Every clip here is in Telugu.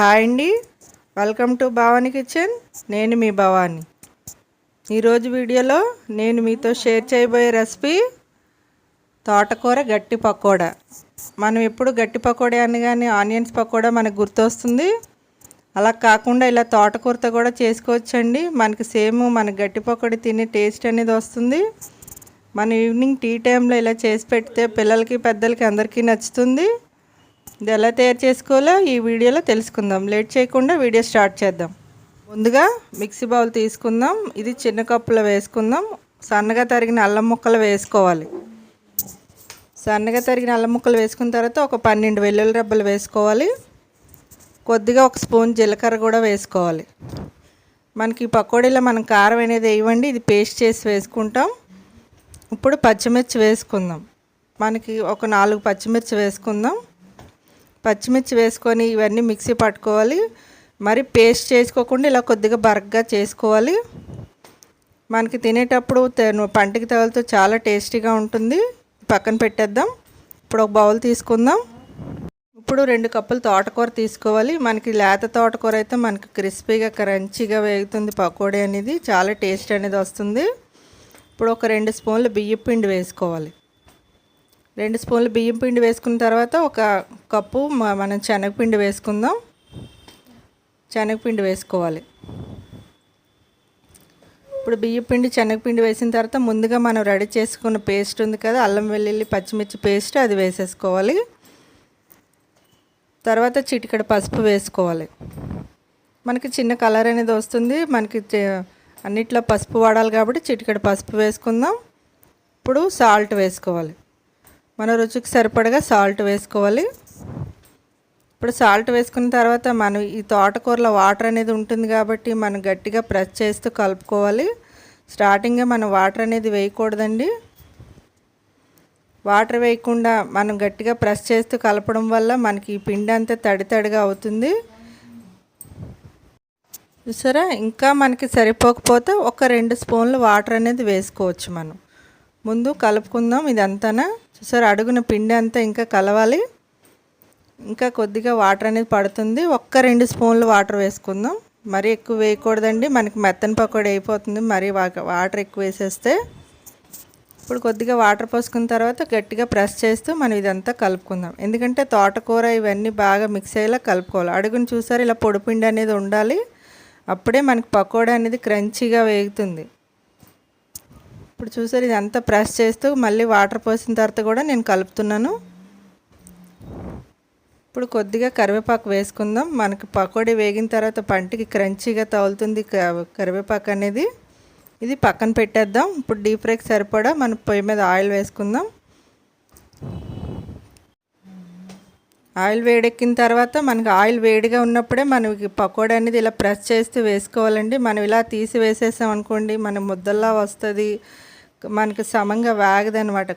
హాయ్ అండి. వెల్కమ్ టు భవానీ కిచెన్ నేను మీ భవానీ ఈరోజు వీడియోలో నేను మీతో షేర్ చేయబోయే రెసిపీ తోటకూర గట్టి పకోడా. మనం ఎప్పుడు గట్టి పకోడా అనగానే ఆనియన్స్ పకోడా మనకు గుర్తొస్తుంది. అలా కాకుండా ఇలా తోటకూరతో కూడా చేసుకోవచ్చండి. మనకి సేమ్ మన గట్టి పకోడీ తినే టేస్ట్ అనేది వస్తుంది. మన ఈవినింగ్ టీ టైంలో ఇలా చేసి పెడితే పిల్లలకి పెద్దలకి అందరికీ నచ్చుతుంది. ఇది ఎలా తయారు చేసుకోవాలో ఈ వీడియోలో తెలుసుకుందాం. లేట్ చేయకుండా వీడియో స్టార్ట్ చేద్దాం. ముందుగా మిక్సీ బౌల్ తీసుకుందాం. ఇది చిన్న కప్పులో వేసుకుందాం. సన్నగా తరిగిన అల్లం ముక్కలు వేసుకోవాలి. సన్నగా తరిగిన అల్లం ముక్కలు వేసుకున్న తర్వాత ఒక పన్నెండు వెల్లుల్లి రబ్బలు వేసుకోవాలి. కొద్దిగా ఒక స్పూన్ జీలకర్ర కూడా వేసుకోవాలి. మనకి పకోడీలో మనం కారం అనేది వేయవండి ఇది పేస్ట్ చేసి వేసుకుంటాం. ఇప్పుడు పచ్చిమిర్చి వేసుకుందాం. మనకి ఒక నాలుగు పచ్చిమిర్చి వేసుకుందాం. పచ్చిమిర్చి వేసుకొని ఇవన్నీ మిక్సీ పట్టుకోవాలి. మరి పేస్ట్ చేసుకోకుండా ఇలా కొద్దిగా బరగ్గా చేసుకోవాలి. మనకి తినేటప్పుడు పంటకి తగులుతూ చాలా టేస్టీగా ఉంటుంది. పక్కన పెట్టేద్దాం. ఇప్పుడు ఒక బౌల్ తీసుకుందాం. ఇప్పుడు రెండు కప్పులు తోటకూర తీసుకోవాలి. మనకి లేత తోటకూర అయితే మనకి క్రిస్పీగా క్రంచీగా వేగుతుంది పకోడీ అనేది. చాలా టేస్ట్ అనేది వస్తుంది. ఇప్పుడు ఒక రెండు స్పూన్లు బియ్యం పిండి వేసుకోవాలి. రెండు స్పూన్లు బియ్యం పిండి వేసుకున్న తర్వాత ఒక కప్పు మనం శనగపిండి వేసుకుందాం. శనగపిండి వేసుకోవాలి. ఇప్పుడు బియ్యం పిండి శనగపిండి వేసిన తర్వాత ముందుగా మనం రెడీ చేసుకున్న పేస్ట్ ఉంది కదా అల్లం వెల్లుల్లి పచ్చిమిర్చి పేస్ట్ అది వేసేసుకోవాలి. తర్వాత చిటికడ పసుపు వేసుకోవాలి. మనకి చిన్న కలర్ అనేది వస్తుంది. మనకి అన్నిట్లో పసుపు వాడాలి కాబట్టి చిటికడ పసుపు వేసుకుందాం. ఇప్పుడు సాల్ట్ వేసుకోవాలి. మన రుచికి సరిపడగా సాల్ట్ వేసుకోవాలి. ఇప్పుడు సాల్ట్ వేసుకున్న తర్వాత మనం ఈ తోటకూరలో వాటర్ అనేది ఉంటుంది కాబట్టి మనం గట్టిగా ప్రెస్ చేస్తూ కలుపుకోవాలి. స్టార్టింగ్గా మనం వాటర్ అనేది వేయకూడదండి. వాటర్ వేయకుండా మనం గట్టిగా ప్రెస్ చేస్తూ కలపడం వల్ల మనకి ఈ పిండి అంతా తడి తడిగా అవుతుంది. చూసారా? ఇంకా మనకి సరిపోకపోతే ఒక రెండు స్పూన్లు వాటర్ అనేది వేసుకోవచ్చు మనం. ముందు కలుపుకుందాం ఇదంతా చూసారు అడుగున పిండి అంతా ఇంకా కలవాలి. ఇంకా కొద్దిగా వాటర్ అనేది పడుతుంది. ఒక్క రెండు స్పూన్లు వాటర్ వేసుకుందాం. మరీ ఎక్కువ వేయకూడదండి. మనకి మెత్తని పకోడీ అయిపోతుంది. మరీ వాటర్ ఎక్కువ వేసేస్తే. ఇప్పుడు కొద్దిగా వాటర్ పోసుకున్న తర్వాత గట్టిగా ప్రెస్ చేస్తూ మనం ఇదంతా కలుపుకుందాం. ఎందుకంటే తోటకూర ఇవన్నీ బాగా మిక్స్ అయ్యేలా కలుపుకోవాలి. అడుగుని చూసారు ఇలా పొడిపిండి అనేది ఉండాలి. అప్పుడే మనకి పకోడా అనేది క్రంచీగా వేగుతుంది. ఇప్పుడు చూసారు ఇది అంతా ప్రెస్ చేస్తూ మళ్ళీ వాటర్ పోసిన తర్వాత కూడా నేను కలుపుతున్నాను. ఇప్పుడు కొద్దిగా కరివేపాకు వేసుకుందాం. మనకి పకోడీ వేగిన తర్వాత పంటికి క్రంచీగా తగులుతుంది కరివేపాకు అనేది. ఇది పక్కన పెట్టేద్దాం. ఇప్పుడు డీప్ ఫ్రైకి సరిపడా మన పొయ్యి మీద ఆయిల్ వేసుకుందాం. ఆయిల్ వేడెక్కిన తర్వాత మనకి ఆయిల్ వేడిగా ఉన్నప్పుడే మనకి పకోడీ అనేది ఇలా ప్రెస్ చేస్తూ వేసుకోవాలండి. మనం ఇలా తీసి వేసేసాం అనుకోండి మన ముద్దల్లా వస్తుంది. మనకి సమంగా వేగదనమాట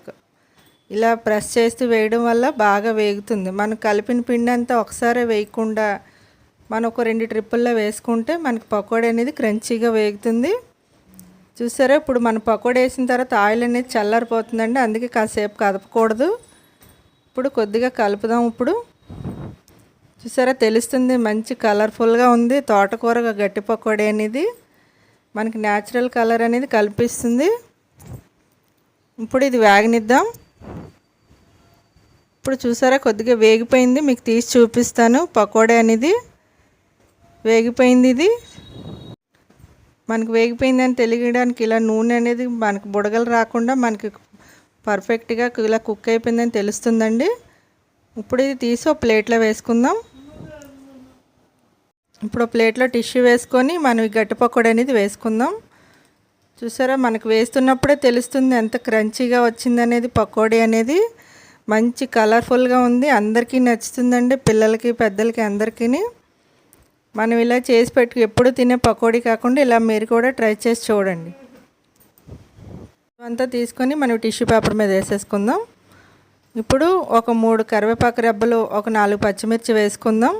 ఇలా ప్రెస్ చేస్తూ వేయడం వల్ల బాగా వేగుతుంది. మనం కలిపిన పిండి అంతా ఒకసారి వేయకుండా మనం ఒక రెండు ట్రిప్పుల్లో వేసుకుంటే మనకి పకోడీ అనేది క్రంచీగా వేగుతుంది. చూసారా? ఇప్పుడు మన పకోడీ వేసిన తర్వాత ఆయిల్ అనేది చల్లారిపోతుందండి. అందుకే కాసేపు కదపకూడదు. ఇప్పుడు కొద్దిగా కలుపుదాం ఇప్పుడు. చూసారా? తెలుస్తుంది. మంచి కలర్ఫుల్గా ఉంది. తోటకూర గట్టి పకోడీ అనేది మనకి న్యాచురల్ కలర్ అనేది కల్పిస్తుంది. ఇప్పుడు ఇది వేగనిద్దాం. ఇప్పుడు చూసారా కొద్దిగా వేగిపోయింది. మీకు తీసి చూపిస్తాను. పకోడీ అనేది వేగిపోయింది ఇది మనకు వేగిపోయిందని తెలియడానికి ఇలా నూనె అనేది మనకు బుడగలు రాకుండా మనకి పర్ఫెక్ట్గా ఇలా కుక్ అయిపోయిందని తెలుస్తుందండి. ఇప్పుడు ఇది తీసి ఒక ప్లేట్లో వేసుకుందాం. ఇప్పుడు ప్లేట్లో టిష్యూ వేసుకొని మనం ఈ గట్టి పకోడీ అనేది వేసుకుందాం. చూసారా? మనకు వేస్తున్నప్పుడే తెలుస్తుంది ఎంత క్రంచీగా వచ్చిందనేది. పకోడీ అనేది మంచి కలర్ఫుల్గా ఉంది. అందరికీ నచ్చుతుందండి. పిల్లలకి పెద్దలకి అందరికీ మనం ఇలా చేసి పెట్టు ఎప్పుడు తినే పకోడీ కాకుండా ఇలా మీరు కూడా ట్రై చేసి చూడండి. అంతా తీసుకొని మనం టిష్యూ పేపర్ మీద వేసేసుకుందాం. ఇప్పుడు ఒక మూడు కరివేపాకు రెబ్బలు ఒక నాలుగు పచ్చిమిర్చి వేసుకుందాం.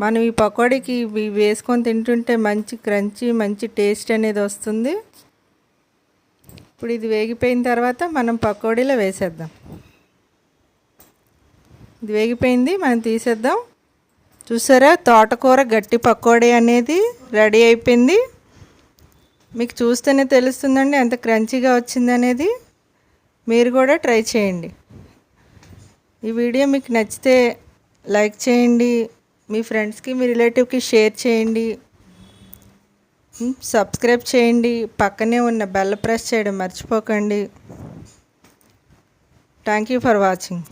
మనం ఈ పకోడీకి వేసుకొని తింటుంటే మంచి క్రంచీ మంచి టేస్ట్ అనేది వస్తుంది. ఇప్పుడు ఇది వేగిపోయిన తర్వాత మనం పకోడీలో వేసేద్దాం. ఇది వేగిపోయింది మనం తీసేద్దాం. చూసారా తోటకూర గట్టి పకోడీ అనేది రెడీ అయిపోయింది. మీకు చూస్తేనే తెలుస్తుందండి ఎంత క్రంచీగా వచ్చింది అనేది. మీరు కూడా ట్రై చేయండి. ఈ వీడియో మీకు నచ్చితే లైక్ చేయండి మీ ఫ్రెండ్స్కి మీ రిలేటివ్కి షేర్ చేయండి. సబ్స్క్రైబ్ చేయండి. పక్కనే ఉన్న బెల్ ప్రెస్ చేయడం మర్చిపోకండి. Thank you for watching